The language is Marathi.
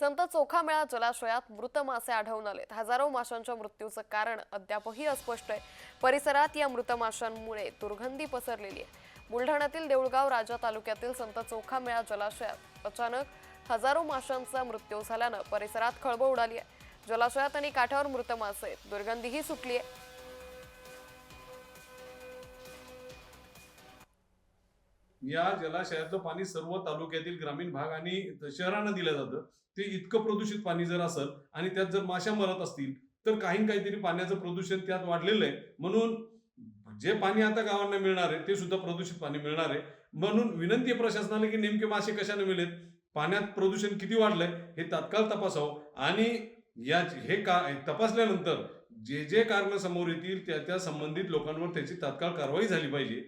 संत चोखामेळा जलाशयात मृत मासे आढळून आलेत. हजारो माशांच्या मृत्यूचं कारण अद्यापही अस्पष्ट आहे. परिसरात या मृत माशांमुळे दुर्गंधी पसरलेली आहे. बुलढाण्यातील देऊळगाव राजा तालुक्यातील संत चोखामेळा जलाशयात अचानक हजारो माशांचा मृत्यू झाल्यानं परिसरात खळबळ उडाली आहे. जलाशयात आणि काठावर मृत मासे आहेत. दुर्गंधीही सुटली आहे. या जलाशयातलं पाणी सर्व तालुक्यातील ग्रामीण भाग आणि शहरांना दिलं जातं. ते इतकं प्रदूषित पाणी जर असेल आणि त्यात जर माशा मरत असतील तर काही काहीतरी पाण्याचं प्रदूषण त्यात वाढलेलं आहे. म्हणून जे पाणी आता गावांना मिळणार आहे ते सुद्धा प्रदूषित पाणी मिळणार आहे. म्हणून विनंती आहे प्रशासनाला की नेमके मासे कशाने मिळेल? पाण्यात प्रदूषण किती वाढलंय हे तात्काळ तपासावं. आणि या हे का तपासल्यानंतर जे जे कारण समोर येतील त्या त्या संबंधित लोकांवर त्याची तात्काळ कारवाई झाली पाहिजे.